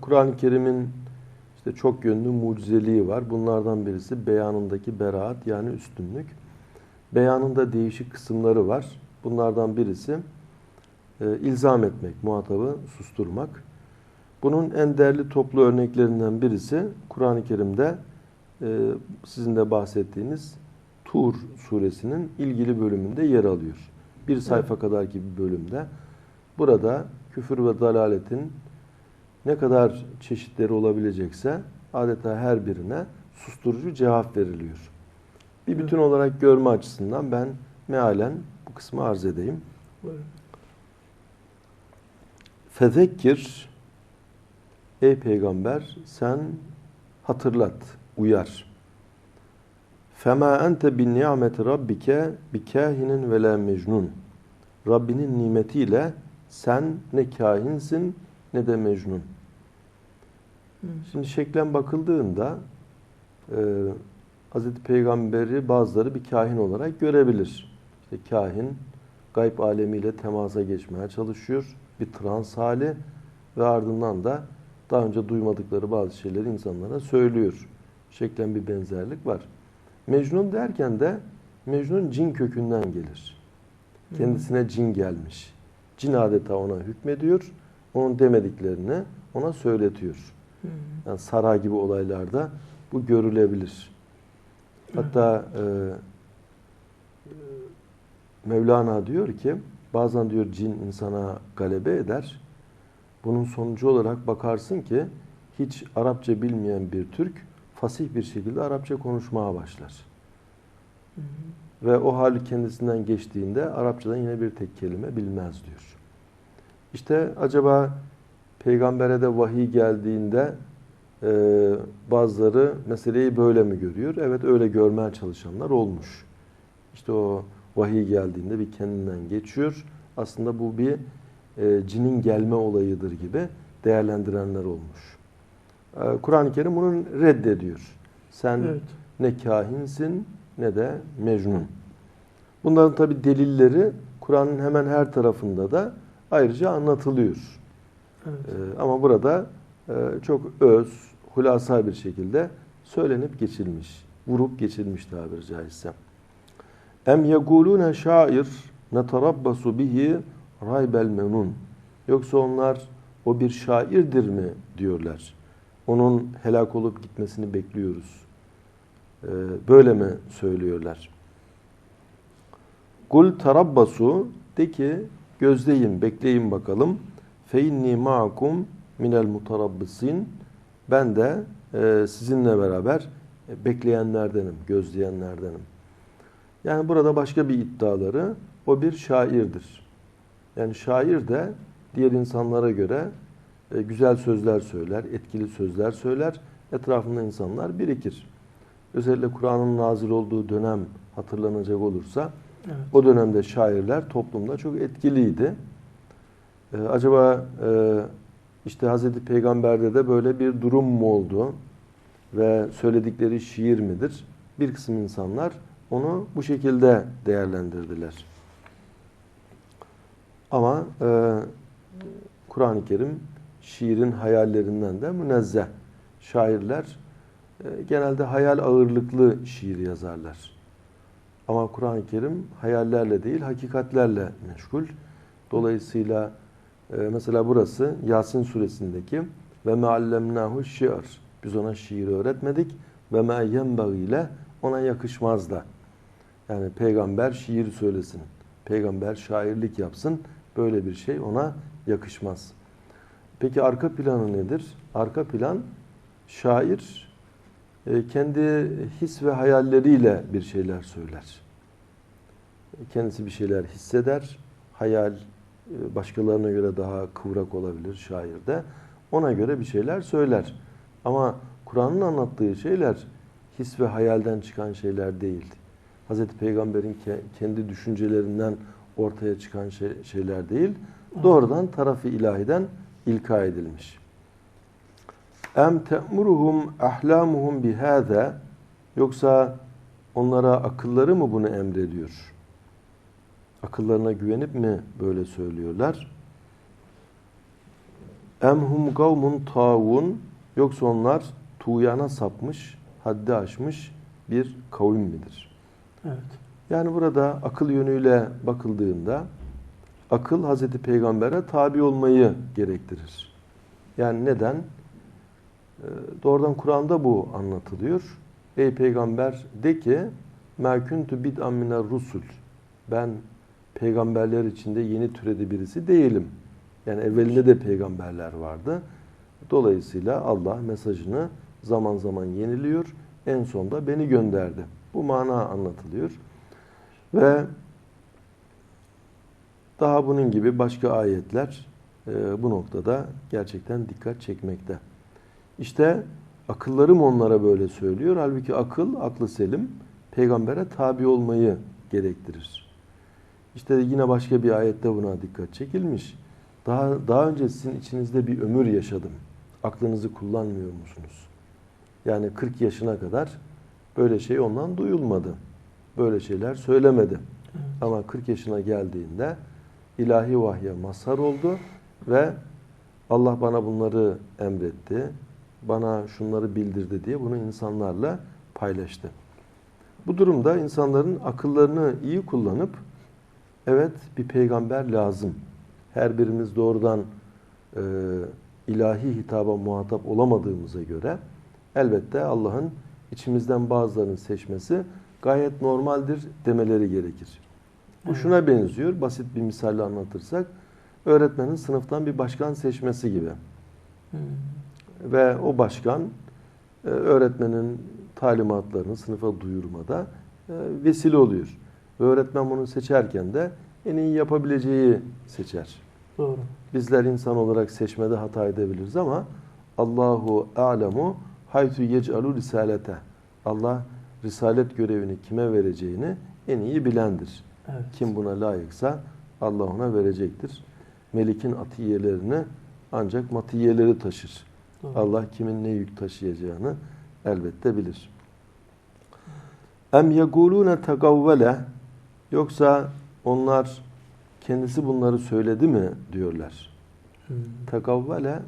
Kur'an-ı Kerim'in işte çok yönlü mucizeliği var. Bunlardan birisi beyanındaki beraat yani üstünlük. Beyanında değişik kısımları var. Bunlardan birisi e, ilzam etmek, muhatabı susturmak. Bunun en değerli toplu örneklerinden birisi Kur'an-ı Kerim'de e, sizin de bahsettiğiniz Tur suresinin ilgili bölümünde yer alıyor. Bir sayfa evet. kadar gibi bölümde. Burada küfür ve dalaletin ne kadar çeşitleri olabilecekse adeta her birine susturucu cevap veriliyor. Bir bütün olarak görme açısından ben mealen bu kısmı arz edeyim. Fezekkir Ey peygamber sen hatırlat, uyar. Fema ente bin nimeti rabbike bi kahinin ve la mecnun. Rabbinin nimetiyle sen ne kahinsin ne de mecnun. Şimdi şeklen bakıldığında e, Hz. Peygamber'i bazıları bir kahin olarak görebilir. İşte kahin gayb alemiyle temasa geçmeye çalışıyor. Bir trans hali ve ardından da daha önce duymadıkları bazı şeyleri insanlara söylüyor. Şeklen bir benzerlik var. Mecnun derken de Mecnun cin kökünden gelir. Kendisine cin gelmiş. Cin adeta ona hükmediyor. Onun demediklerini ona söyletiyor. Yani saray gibi olaylarda bu görülebilir. Hatta e, Mevlana diyor ki bazen diyor cin insana galebe eder. Bunun sonucu olarak bakarsın ki hiç Arapça bilmeyen bir Türk fasih bir şekilde Arapça konuşmaya başlar. Hı. Ve o hal kendisinden geçtiğinde Arapçadan yine bir tek kelime bilmez diyor. İşte acaba peygambere de vahiy geldiğinde e, bazıları meseleyi böyle mi görüyor? Evet öyle görmeye çalışanlar olmuş. İşte o vahiy geldiğinde bir kendinden geçiyor. Aslında bu bir e, cinin gelme olayıdır gibi değerlendirenler olmuş. E, Kur'an-ı Kerim bunu reddediyor. Sen evet. ne kahinsin ne de mecnun. Bunların tabi delilleri Kur'an'ın hemen her tarafında da ayrıca anlatılıyor. Evet. E, ama burada e, çok öz, hulasa bir şekilde söylenip geçilmiş. Vurup geçilmiş tabiri caizse. Em yegulune şair neterabbasu bihi raybel menun. Yoksa onlar o bir şairdir mi diyorlar. Onun helak olup gitmesini bekliyoruz. Ee, böyle mi söylüyorlar? Kul tarabbasu de ki gözleyin, bekleyin bakalım. Fe inni ma'akum minel mutarabbisin. Ben de e, sizinle beraber e, bekleyenlerdenim, gözleyenlerdenim. Yani burada başka bir iddiaları o bir şairdir. Yani şair de diğer insanlara göre e, güzel sözler söyler, etkili sözler söyler. Etrafında insanlar birikir. Özellikle Kur'an'ın nazil olduğu dönem hatırlanacak olursa evet. o dönemde şairler toplumda çok etkiliydi. Ee, acaba e, işte Hazreti Peygamber'de de böyle bir durum mu oldu ve söyledikleri şiir midir? Bir kısım insanlar onu bu şekilde değerlendirdiler. Ama e, Kur'an-ı Kerim şiirin hayallerinden de münezzeh. Şairler e, genelde hayal ağırlıklı şiir yazarlar. Ama Kur'an-ı Kerim hayallerle değil, hakikatlerle meşgul. Dolayısıyla e, mesela burası Yasin suresindeki ve meallemnahu şiir. Biz ona şiir öğretmedik ve ma ile ona yakışmaz da. Yani peygamber şiir söylesin. Peygamber şairlik yapsın. Böyle bir şey ona yakışmaz. Peki arka planı nedir? Arka plan şair e, kendi his ve hayalleriyle bir şeyler söyler. Kendisi bir şeyler hisseder. Hayal başkalarına göre daha kıvrak olabilir şairde. Ona göre bir şeyler söyler. Ama Kur'an'ın anlattığı şeyler his ve hayalden çıkan şeyler değil. Hz. Peygamber'in kendi düşüncelerinden ortaya çıkan şey, şeyler değil. Doğrudan tarafı ilahiden ilka edilmiş. Em te'muruhum ahlamuhum bihâze yoksa onlara akılları mı bunu emrediyor? Akıllarına güvenip mi böyle söylüyorlar? Emhum kavmun tavun yoksa onlar tuğyana sapmış, haddi aşmış bir kavim midir? Evet. Yani burada akıl yönüyle bakıldığında akıl Hazreti Peygamber'e tabi olmayı gerektirir. Yani neden? Ee, Doğrudan Kur'an'da bu anlatılıyor. Ey peygamber de ki مَا كُنْتُ بِدْءًا مِنَ rusul. Ben peygamberler içinde yeni türedi birisi değilim. Yani evvelinde de peygamberler vardı. Dolayısıyla Allah mesajını zaman zaman yeniliyor. En sonda beni gönderdi. Bu mana anlatılıyor. Ve daha bunun gibi başka ayetler e, bu noktada gerçekten dikkat çekmekte. İşte akıllarım onlara böyle söylüyor. Halbuki akıl, aklı selim peygambere tabi olmayı gerektirir. İşte yine başka bir ayette buna dikkat çekilmiş. Daha, daha önce sizin içinizde bir ömür yaşadım. Aklınızı kullanmıyor musunuz? Yani 40 yaşına kadar böyle şey ondan duyulmadı. Böyle şeyler söylemedi. Ama 40 yaşına geldiğinde ilahi vahye mazhar oldu ve Allah bana bunları emretti, bana şunları bildirdi diye bunu insanlarla paylaştı. Bu durumda insanların akıllarını iyi kullanıp evet bir peygamber lazım. Her birimiz doğrudan e, ilahi hitaba muhatap olamadığımıza göre elbette Allah'ın içimizden bazılarını seçmesi gayet normaldir demeleri gerekir. Bu Evet. şuna benziyor. Basit bir misalle anlatırsak öğretmenin sınıftan bir başkan seçmesi gibi. Hmm. Ve o başkan e, öğretmenin talimatlarını sınıfa duyurmada e, vesile oluyor. Ve öğretmen bunu seçerken de en iyi yapabileceği seçer. Doğru. Bizler insan olarak seçmede hata edebiliriz ama Allahu a'lemu haytu yec'alu risalete. Allah risalet görevini kime vereceğini en iyi bilendir. Evet. Kim buna layıksa Allah ona verecektir. Melik'in atiyelerini ancak matiyeleri taşır. Doğru. Allah kimin ne yük taşıyacağını elbette bilir. Em yegulune tegavvele yoksa onlar kendisi bunları söyledi mi diyorlar. Hmm. Tegavvele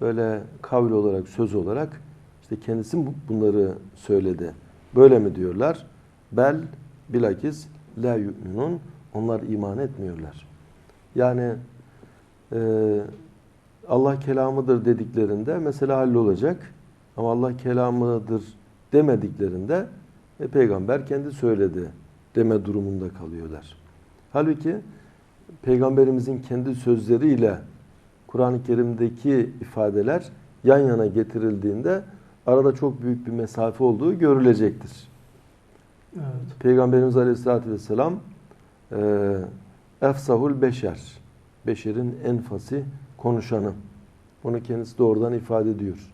böyle kavli olarak söz olarak işte kendisi bunları söyledi. Böyle mi diyorlar? Bel bilakis la yu'minun onlar iman etmiyorlar. Yani e, Allah kelamıdır dediklerinde mesela hallolacak. Ama Allah kelamıdır demediklerinde e, peygamber kendi söyledi deme durumunda kalıyorlar. Halbuki peygamberimizin kendi sözleriyle Kur'an-ı Kerim'deki ifadeler yan yana getirildiğinde arada çok büyük bir mesafe olduğu görülecektir. Evet. Peygamberimiz Aleyhisselatü Vesselam e, efsahul beşer, beşerin en fasih konuşanı. Bunu kendisi doğrudan ifade ediyor.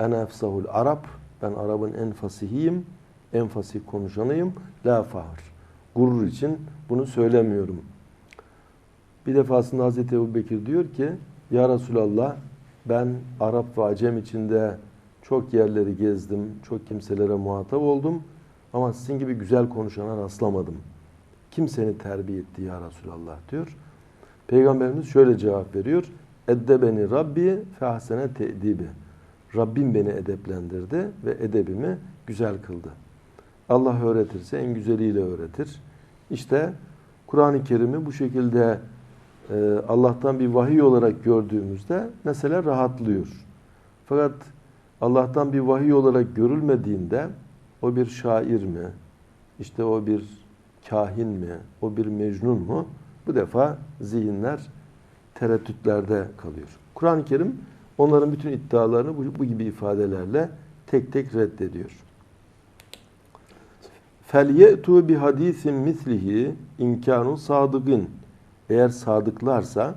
En efsahul Arap, ben Arap'ın en fasihiyim, en fasih konuşanıyım. La fahr. Gurur için bunu söylemiyorum. Bir defasında Hazreti Ebu Bekir diyor ki, Ya Resulallah ben Arap ve Acem içinde çok yerleri gezdim, çok kimselere muhatap oldum. Ama sizin gibi güzel konuşana rastlamadım. Kim seni terbiye etti ya Resulallah diyor. Peygamberimiz şöyle cevap veriyor. Edde beni Rabbi fehsene te'dibi. Rabbim beni edeplendirdi ve edebimi güzel kıldı. Allah öğretirse en güzeliyle öğretir. İşte Kur'an-ı Kerim'i bu şekilde e, Allah'tan bir vahiy olarak gördüğümüzde mesele rahatlıyor. Fakat Allah'tan bir vahiy olarak görülmediğinde o bir şair mi? İşte o bir kahin mi? O bir mecnun mu? Bu defa zihinler tereddütlerde kalıyor. Kur'an-ı Kerim onların bütün iddialarını bu, bu gibi ifadelerle tek tek reddediyor. فَلْيَأْتُوا بِحَد۪يثٍ مِثْلِهِ imkanu sadıgın. Eğer sadıklarsa,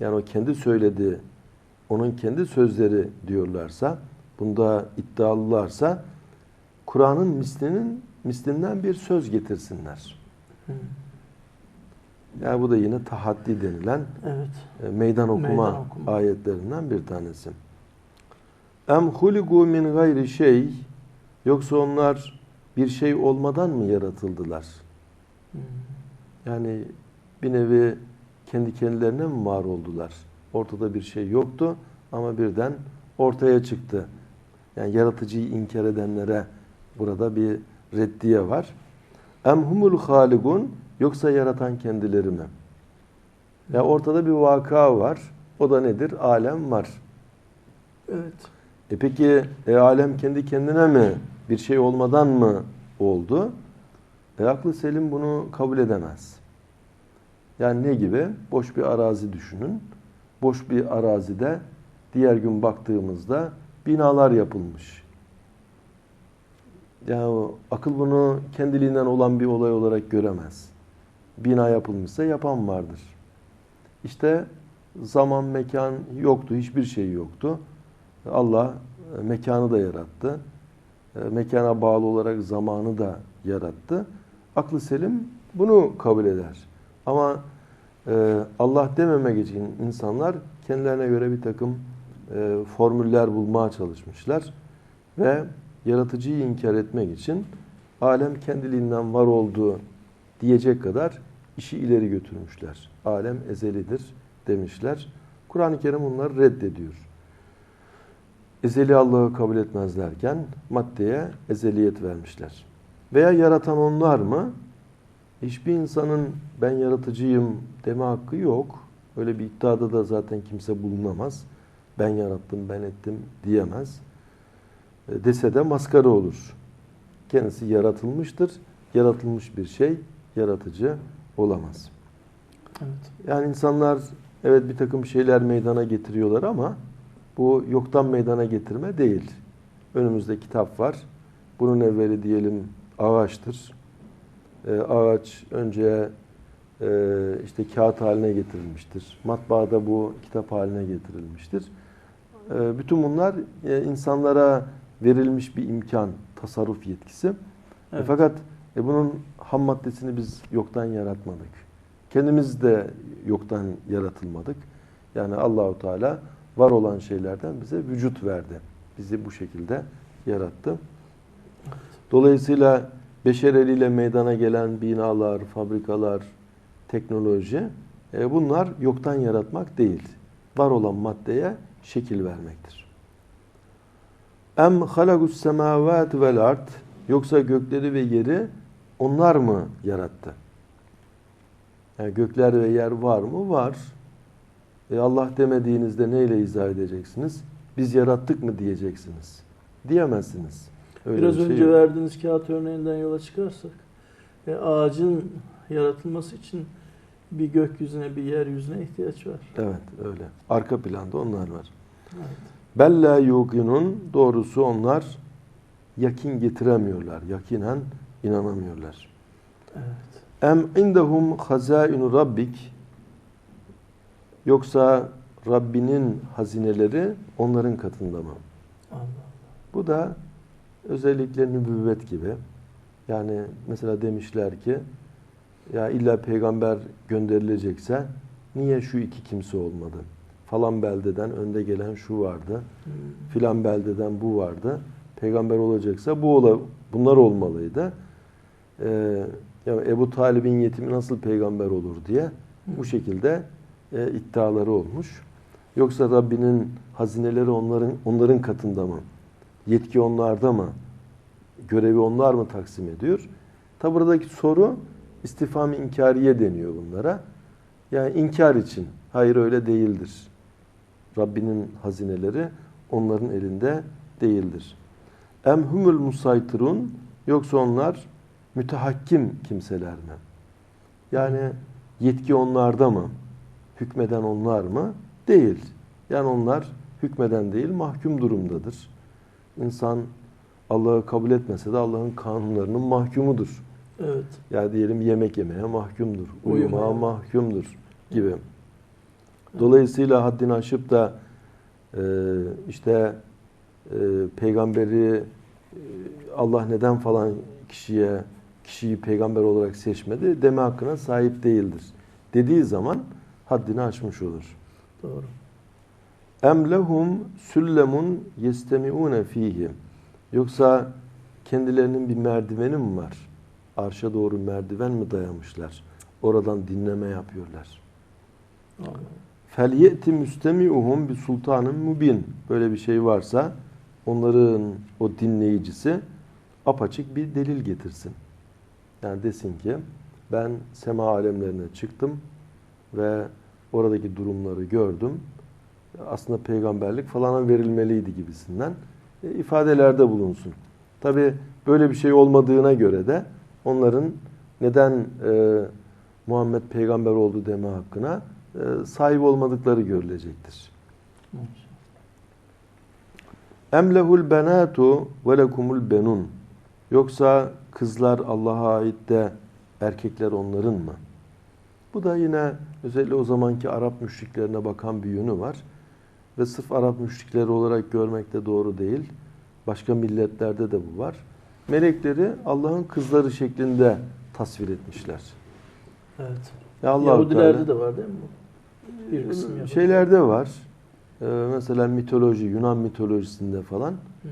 yani o kendi söylediği, onun kendi sözleri diyorlarsa, bunda iddialılarsa, Kur'an'ın mislinin mislinden bir söz getirsinler. Hmm. Yani bu da yine tahaddi denilen Evet. e, meydan okuma, Meydan okuma. ayetlerinden bir tanesi. Em huligu min gayri şey yoksa onlar bir şey olmadan mı yaratıldılar? Yani bir nevi kendi kendilerine mi var oldular? Ortada bir şey yoktu ama birden ortaya çıktı. Yani yaratıcıyı inkar edenlere burada bir reddiye var. Em humul haligun yoksa yaratan kendileri mi? Ya ortada bir vaka var. O da nedir? Alem var. Evet. E peki e, alem kendi kendine mi bir şey olmadan mı oldu? E aklı selim bunu kabul edemez. Yani ne gibi? Boş bir arazi düşünün. Boş bir arazide diğer gün baktığımızda binalar yapılmış. Ya o akıl bunu kendiliğinden olan bir olay olarak göremez. Bina yapılmışsa yapan vardır. İşte zaman, mekan yoktu, hiçbir şey yoktu. Allah mekanı da yarattı. E, Mekana bağlı olarak zamanı da yarattı. Aklı selim bunu kabul eder. Ama e, Allah dememek için insanlar kendilerine göre bir takım e, formüller bulmaya çalışmışlar. Ve yaratıcıyı inkar etmek için alem kendiliğinden var olduğu diyecek kadar işi ileri götürmüşler. Alem ezelidir demişler. Kur'an-ı Kerim bunları reddediyor ezeli Allah'ı kabul etmezlerken maddeye ezeliyet vermişler. Veya yaratan onlar mı? Hiçbir insanın ben yaratıcıyım deme hakkı yok. Öyle bir iddiada da zaten kimse bulunamaz. Ben yarattım, ben ettim diyemez. E, Dese de maskara olur. Kendisi yaratılmıştır. Yaratılmış bir şey yaratıcı olamaz. Evet. Yani insanlar evet bir takım şeyler meydana getiriyorlar ama bu yoktan meydana getirme değil. Önümüzde kitap var. Bunun evveli diyelim ağaçtır. Ee, ağaç önce e, işte kağıt haline getirilmiştir. Matbaada bu kitap haline getirilmiştir. Ee, bütün bunlar e, insanlara verilmiş bir imkan, tasarruf yetkisi. E, Evet. fakat e, bunun ham maddesini biz yoktan yaratmadık. Kendimiz de yoktan yaratılmadık. Yani Allahu Teala var olan şeylerden bize vücut verdi. Bizi bu şekilde yarattı. Dolayısıyla beşer eliyle meydana gelen binalar, fabrikalar, teknoloji e, bunlar yoktan yaratmak değil. Var olan maddeye şekil vermektir. Em halagus semavat vel ard yoksa gökleri ve yeri onlar mı yarattı? Yani gökler ve yer var mı? Var. E Allah demediğinizde neyle izah edeceksiniz? Biz yarattık mı diyeceksiniz. Diyemezsiniz. Öyle Biraz bir şey önce yok. verdiğiniz kağıt örneğinden yola çıkarsak e, ağacın yaratılması için bir gökyüzüne bir yeryüzüne ihtiyaç var. Evet öyle. Arka planda onlar var. Evet. Bella yuqinun doğrusu onlar yakin getiremiyorlar. Yakinen inanamıyorlar. Evet. Em indehum hazainu rabbik yoksa Rabbinin hazineleri onların katında mı? Allah. Bu da özellikle nübüvvet gibi. Yani mesela demişler ki ya illa peygamber gönderilecekse niye şu iki kimse olmadı? Falan beldeden önde gelen şu vardı. Hmm. Filan beldeden bu vardı. Peygamber olacaksa bu ola, bunlar olmalıydı. Ee, ya Ebu Talib'in yetimi nasıl peygamber olur diye bu şekilde e, iddiaları olmuş. Yoksa Rabbinin hazineleri onların onların katında mı? Yetki onlarda mı? Görevi onlar mı taksim ediyor? Tabi buradaki soru istifam inkariye deniyor bunlara. Yani inkar için. Hayır öyle değildir. Rabbinin hazineleri onların elinde değildir. Em humul musaytirun yoksa onlar mütehakkim kimseler mi? Yani yetki onlarda mı? Hükmeden onlar mı? Değil. Yani onlar hükmeden değil mahkum durumdadır. İnsan Allah'ı kabul etmese de Allah'ın kanunlarının mahkumudur. Evet. Ya diyelim yemek yemeye mahkumdur, uyumaya Uyumaya. mahkumdur gibi. Dolayısıyla haddini aşıp da e, işte e, peygamberi e, Allah neden falan kişiye kişiyi peygamber olarak seçmedi deme hakkına sahip değildir. Dediği zaman haddini aşmış olur. Doğru. Em lehum süllemun yestemi'une fihi. Yoksa kendilerinin bir merdiveni mi var? Arşa doğru merdiven mi dayamışlar? Oradan dinleme yapıyorlar. Felyeti müstemi'uhum bir sultanın mubin. Böyle bir şey varsa onların o dinleyicisi apaçık bir delil getirsin. Yani desin ki ben sema alemlerine çıktım ve oradaki durumları gördüm. Aslında peygamberlik falana verilmeliydi gibisinden e, ifadelerde bulunsun. Tabi böyle bir şey olmadığına göre de onların neden e, Muhammed peygamber oldu deme hakkına e, sahip olmadıkları görülecektir. Emlehul benatu ve lekumul benun. Yoksa kızlar Allah'a ait de erkekler onların mı? Bu da yine özellikle o zamanki Arap müşriklerine bakan bir yönü var. Ve sırf Arap müşrikleri olarak görmek de doğru değil. Başka milletlerde de bu var. Melekleri Allah'ın kızları şeklinde tasvir etmişler. Evet. Ya Allah Yahudilerde de var değil mi bu? Bir kısım Yahudi. şeylerde var. Ee, mesela mitoloji, Yunan mitolojisinde falan. Hmm.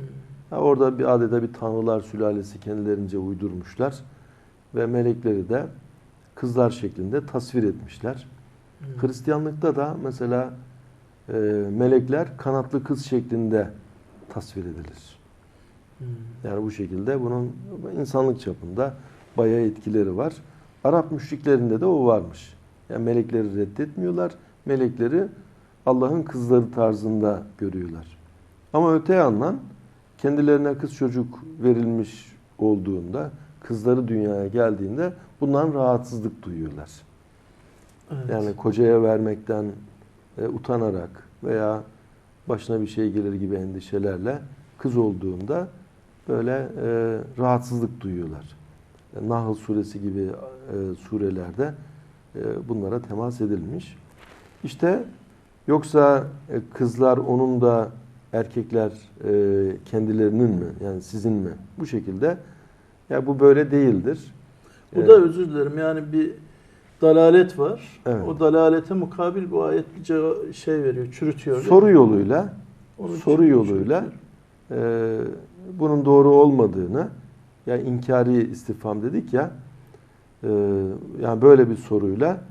Ha, orada bir adeta bir tanrılar sülalesi kendilerince uydurmuşlar. Ve melekleri de kızlar şeklinde tasvir etmişler. Hmm. Hristiyanlıkta da mesela e, melekler kanatlı kız şeklinde tasvir edilir. Hmm. Yani bu şekilde bunun insanlık çapında bayağı etkileri var. Arap müşriklerinde de o varmış. Yani melekleri reddetmiyorlar. Melekleri Allah'ın kızları tarzında görüyorlar. Ama öte yandan kendilerine kız çocuk verilmiş olduğunda, kızları dünyaya geldiğinde bundan rahatsızlık duyuyorlar. Evet. Yani kocaya vermekten e, utanarak veya başına bir şey gelir gibi endişelerle kız olduğunda böyle e, rahatsızlık duyuyorlar. E, Nahl suresi gibi e, surelerde e, bunlara temas edilmiş. İşte yoksa e, kızlar onun da erkekler e, kendilerinin mi yani sizin mi bu şekilde ya bu böyle değildir. Bu E, da özür dilerim yani bir dalalet var. Evet. O dalalete mukabil bu ayet bir şey veriyor, çürütüyor. soru yoluyla Onu soru yoluyla e, bunun doğru olmadığını yani inkari istifham dedik ya e, yani böyle bir soruyla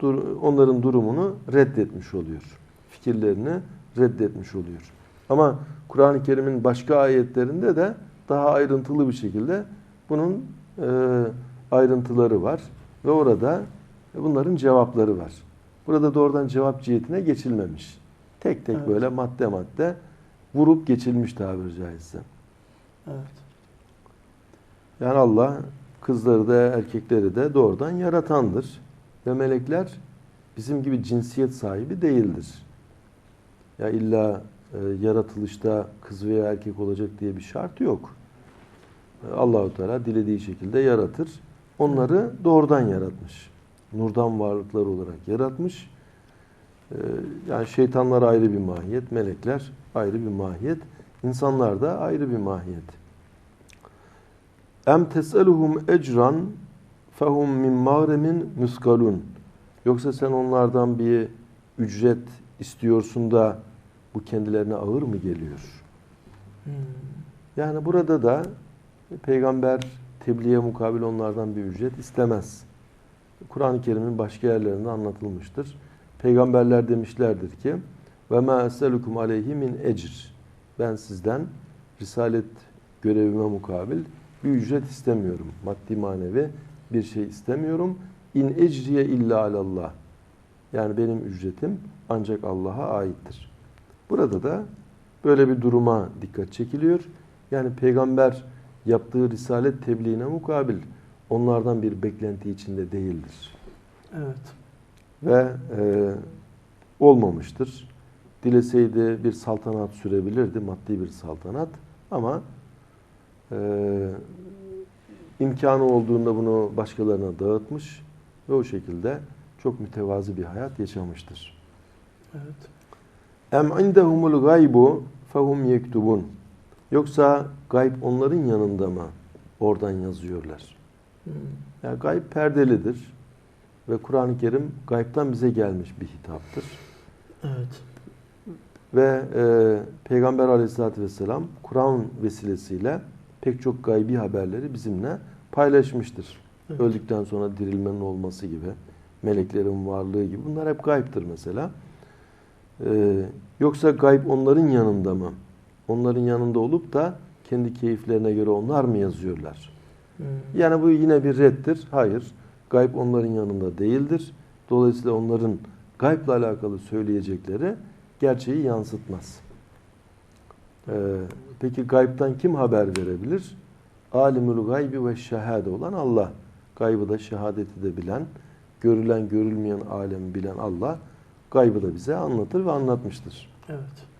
dur, onların durumunu reddetmiş oluyor. Fikirlerini reddetmiş oluyor. Ama Kur'an-ı Kerim'in başka ayetlerinde de daha ayrıntılı bir şekilde bunun e, ayrıntıları var ve orada bunların cevapları var. Burada doğrudan cevap cihetine geçilmemiş. Tek tek Evet. böyle madde madde vurup geçilmiş tabiri caizse. Evet. Yani Allah kızları da erkekleri de doğrudan yaratandır. Ve melekler bizim gibi cinsiyet sahibi değildir. Ya illa e, yaratılışta kız veya erkek olacak diye bir şart yok. Allahu Teala dilediği şekilde yaratır. Onları doğrudan yaratmış. Nurdan varlıklar olarak yaratmış. E, yani şeytanlar ayrı bir mahiyet, melekler ayrı bir mahiyet, insanlar da ayrı bir mahiyet. Em tes'eluhum ecran fehum min mağremin muskalun. Yoksa sen onlardan bir ücret istiyorsun da bu kendilerine ağır mı geliyor? Hmm. Yani burada da peygamber tebliğe mukabil onlardan bir ücret istemez. Kur'an-ı Kerim'in başka yerlerinde anlatılmıştır. Peygamberler demişlerdir ki ve ma eselukum aleyhi min ecr. Ben sizden risalet görevime mukabil bir ücret istemiyorum. Maddi manevi bir şey istemiyorum. İn ecriye illa alallah. Yani benim ücretim ancak Allah'a aittir. Burada da böyle bir duruma dikkat çekiliyor. Yani peygamber yaptığı risalet tebliğine mukabil onlardan bir beklenti içinde değildir. Evet. Ve e, olmamıştır. Dileseydi bir saltanat sürebilirdi, maddi bir saltanat. Ama e, imkanı olduğunda bunu başkalarına dağıtmış ve o şekilde çok mütevazi bir hayat yaşamıştır. Evet. Em indehumul gaybu fehum yektubun. Yoksa gayb onların yanında mı? Oradan yazıyorlar. Hmm. Yani gayb perdelidir. Ve Kur'an-ı Kerim gaybtan bize gelmiş bir hitaptır. Evet. Ve e, Peygamber aleyhissalatü vesselam Kur'an vesilesiyle pek çok gaybi haberleri bizimle paylaşmıştır. Evet. Öldükten sonra dirilmenin olması gibi, meleklerin varlığı gibi bunlar hep gayiptir mesela. Ee, yoksa gayb onların yanında mı? Onların yanında olup da kendi keyiflerine göre onlar mı yazıyorlar? Hmm. Yani bu yine bir reddir. Hayır. Gayb onların yanında değildir. Dolayısıyla onların gaybla alakalı söyleyecekleri gerçeği yansıtmaz. Ee, peki gaybtan kim haber verebilir? Alimul gaybi ve şehade olan Allah. Gaybı da şehadeti de bilen, görülen görülmeyen alemi bilen Allah gaybı da bize anlatır ve anlatmıştır. Evet.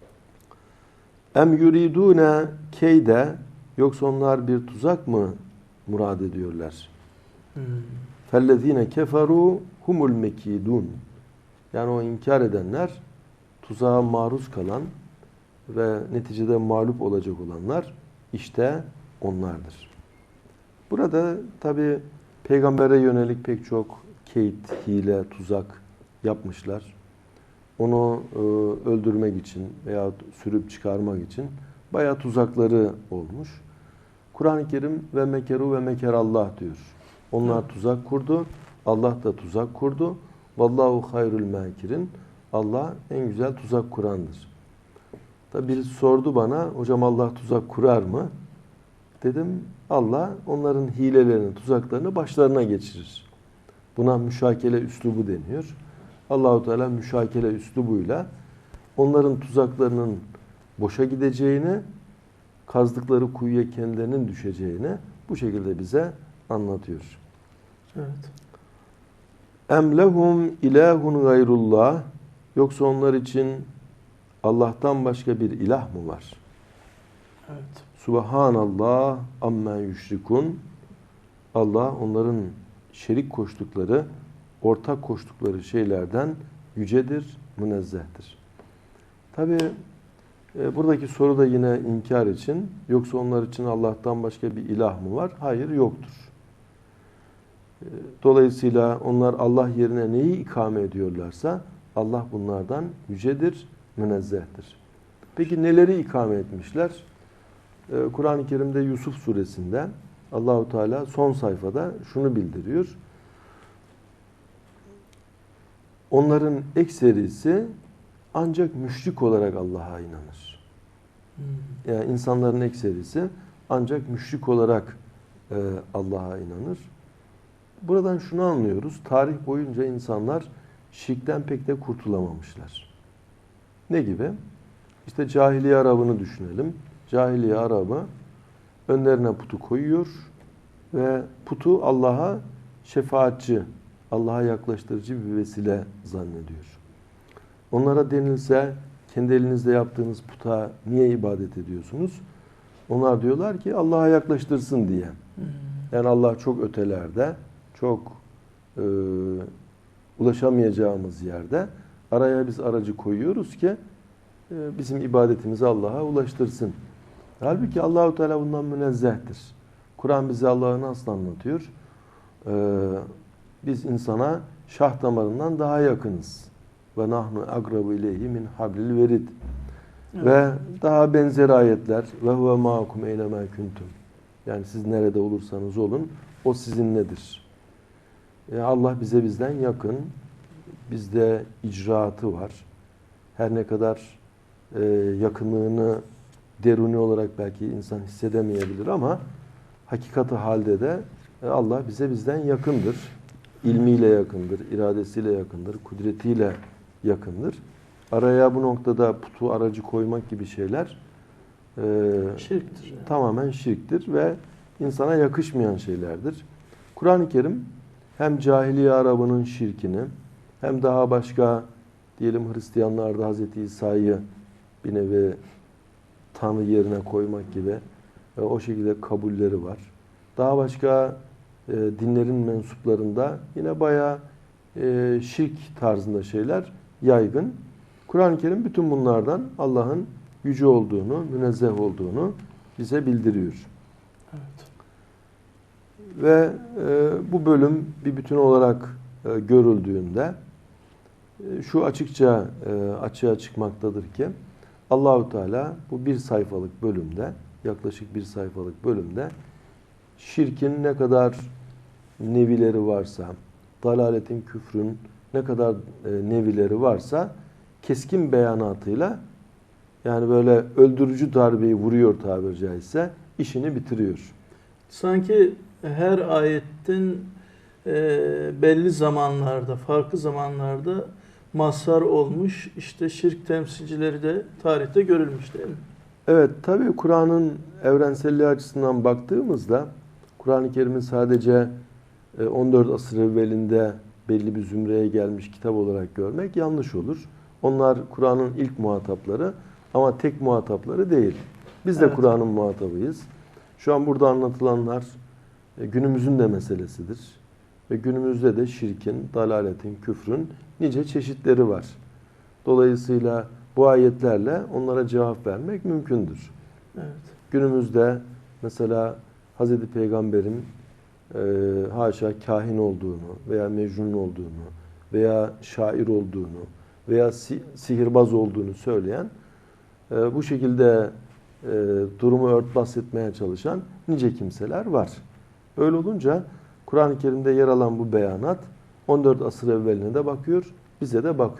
Em yuridune keyde yoksa onlar bir tuzak mı murad ediyorlar? Hmm. Fellezine keferu humul mekidun. Yani o inkar edenler tuzağa maruz kalan ve neticede mağlup olacak olanlar işte onlardır. Burada tabi peygambere yönelik pek çok keyit, hile, tuzak yapmışlar. Onu e, öldürmek için veya sürüp çıkarmak için bayağı tuzakları olmuş. Kur'an-ı Kerim ve mekeru ve mekerallah diyor. Onlar tuzak kurdu. Allah da tuzak kurdu. Vallahu hayrul makirin. Allah en güzel tuzak kurandır. Tabi birisi sordu bana, hocam Allah tuzak kurar mı? Dedim, Allah onların hilelerini, tuzaklarını başlarına geçirir. Buna müşakele üslubu deniyor. Allahu Teala müşakele üslubuyla onların tuzaklarının boşa gideceğini, kazdıkları kuyuya kendilerinin düşeceğini bu şekilde bize anlatıyor. Evet. Em lehum ilahun gayrullah yoksa onlar için Allah'tan başka bir ilah mı var? Evet. Subhanallah amma yüşrikun. Allah onların şerik koştukları, ortak koştukları şeylerden yücedir, münezzehtir. Tabi buradaki soru da yine inkar için. Yoksa onlar için Allah'tan başka bir ilah mı var? Hayır, yoktur. E, Dolayısıyla onlar Allah yerine neyi ikame ediyorlarsa Allah bunlardan yücedir, münezzehtir. Peki neleri ikame etmişler? Ee, Kur'an-ı Kerim'de Yusuf suresinde Allahu Teala son sayfada şunu bildiriyor. Onların ekserisi ancak müşrik olarak Allah'a inanır. Hmm. Yani insanların ekserisi ancak müşrik olarak e, Allah'a inanır. Buradan şunu anlıyoruz. Tarih boyunca insanlar şirkten pek de kurtulamamışlar. Ne gibi? İşte cahiliye Arabını düşünelim. Cahiliye Arabı önlerine putu koyuyor ve putu Allah'a şefaatçi, Allah'a yaklaştırıcı bir vesile zannediyor. Onlara denilse kendi elinizde yaptığınız puta niye ibadet ediyorsunuz? Onlar diyorlar ki Allah'a yaklaştırsın diye. Hmm. Yani Allah çok ötelerde, çok e, ulaşamayacağımız yerde araya biz aracı koyuyoruz ki e, bizim ibadetimizi Allah'a ulaştırsın. Halbuki Allahu Teala bundan münezzehtir. Kur'an bize Allah'ı nasıl anlatıyor? Ee, biz insana şah damarından daha yakınız. Ve nahnu agrabu ileyhi min hablil verid. Evet. Ve daha benzer ayetler. Ve huve ma'akum eynema kuntum. Yani siz nerede olursanız olun o sizinledir. E Allah bize bizden yakın. Bizde icraatı var. Her ne kadar e, yakınlığını deruni olarak belki insan hissedemeyebilir ama hakikati halde de e, Allah bize bizden yakındır. İlmiyle yakındır, iradesiyle yakındır, kudretiyle yakındır. Araya bu noktada putu aracı koymak gibi şeyler e, Şirktir. yani. tamamen şirktir ve insana yakışmayan şeylerdir. Kur'an-ı Kerim hem cahiliye Arabının şirkini hem daha başka diyelim Hristiyanlarda Hz. İsa'yı bir nevi Tanrı yerine koymak gibi e, o şekilde kabulleri var. Daha başka e, dinlerin mensuplarında yine bayağı e, şirk tarzında şeyler yaygın. Kur'an-ı Kerim bütün bunlardan Allah'ın yüce olduğunu, münezzeh olduğunu bize bildiriyor. Evet. Ve e, bu bölüm bir bütün olarak e, görüldüğünde e, şu açıkça e, açığa çıkmaktadır ki Allahu Teala bu bir sayfalık bölümde, yaklaşık bir sayfalık bölümde şirkin ne kadar nevileri varsa, dalaletin, küfrün ne kadar e, nevileri varsa keskin beyanatıyla yani böyle öldürücü darbeyi vuruyor tabiri caizse işini bitiriyor. Sanki her ayetin e, belli zamanlarda, farklı zamanlarda mazhar olmuş işte şirk temsilcileri de tarihte görülmüş değil mi? Evet tabi Kur'an'ın evrenselliği açısından baktığımızda Kur'an-ı Kerim'in sadece e, 14 asır evvelinde belli bir zümreye gelmiş kitap olarak görmek yanlış olur. Onlar Kur'an'ın ilk muhatapları ama tek muhatapları değil. Biz de Evet. Kur'an'ın muhatabıyız. Şu an burada anlatılanlar e, günümüzün de meselesidir. Ve günümüzde de şirkin, dalaletin, küfrün nice çeşitleri var. Dolayısıyla bu ayetlerle onlara cevap vermek mümkündür. Evet. Günümüzde mesela Hz. Peygamber'in e, haşa kahin olduğunu veya mecnun olduğunu veya şair olduğunu veya si- sihirbaz olduğunu söyleyen e, bu şekilde e, durumu örtbas etmeye çalışan nice kimseler var. Böyle olunca Kur'an-ı Kerim'de yer alan bu beyanat 14 asır evveline de bakıyor, bize de bakıyor.